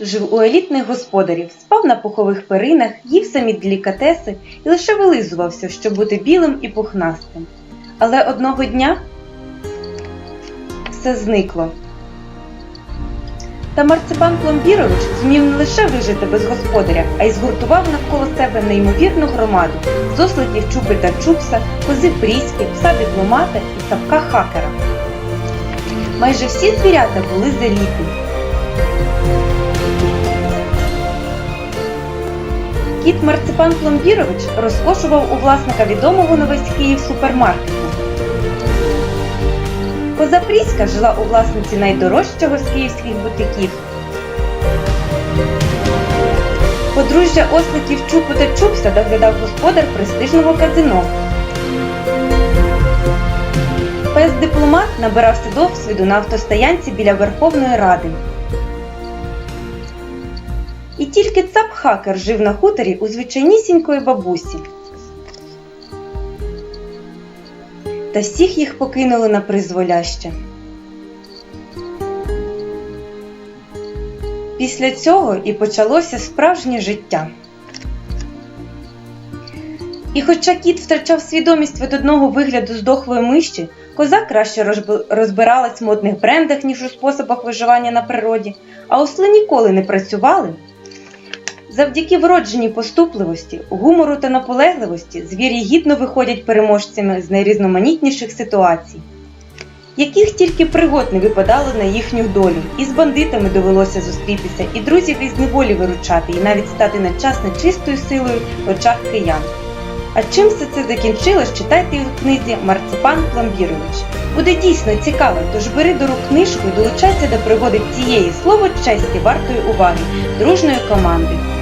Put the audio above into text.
жив у елітних господарів, спав на пухових перинах, їв самі делікатеси і лише вилизувався, щоб бути білим і пухнастим. Але одного дня все зникло. Та марципан Пломбірович зумів не лише вижити без господаря, а й згуртував навколо себе неймовірну громаду з осликів чупи та чупса, кози пріськи, пса дипломата і сапка хакера. Майже всі звірята були з Кіт Марципан Пломбірович розкошував у власника відомого на весь Київ супермаркету. Коза Пріська жила у власниці найдорожчого з київських бутиків. Подружжя осликів Чупу та Чупса доглядав господар престижного казино. Пес дипломат набирався досвіду на автостоянці біля Верховної Ради. І тільки цап хакер жив на хуторі у звичайнісінької бабусі. Та всіх їх покинули на призволяще. Після цього і почалося справжнє життя. І хоча кіт втрачав свідомість від одного вигляду здохлої миші, коза краще розбиралась в модних брендах, ніж у способах виживання на природі, а осли ніколи не працювали. Завдяки вродженій поступливості, гумору та наполегливості звірі гідно виходять переможцями з найрізноманітніших ситуацій. Яких тільки пригод не випадало на їхню долю, і з бандитами довелося зустрітися, і друзів із неволі виручати, і навіть стати на час нечистою силою в очах киян. А чим все це закінчилось, читайте у книзі Марципан Пломбірович. Буде дійсно цікаво, тож бери до рук книжку і долучайся до пригоди цієї слово честі вартої уваги дружної команди.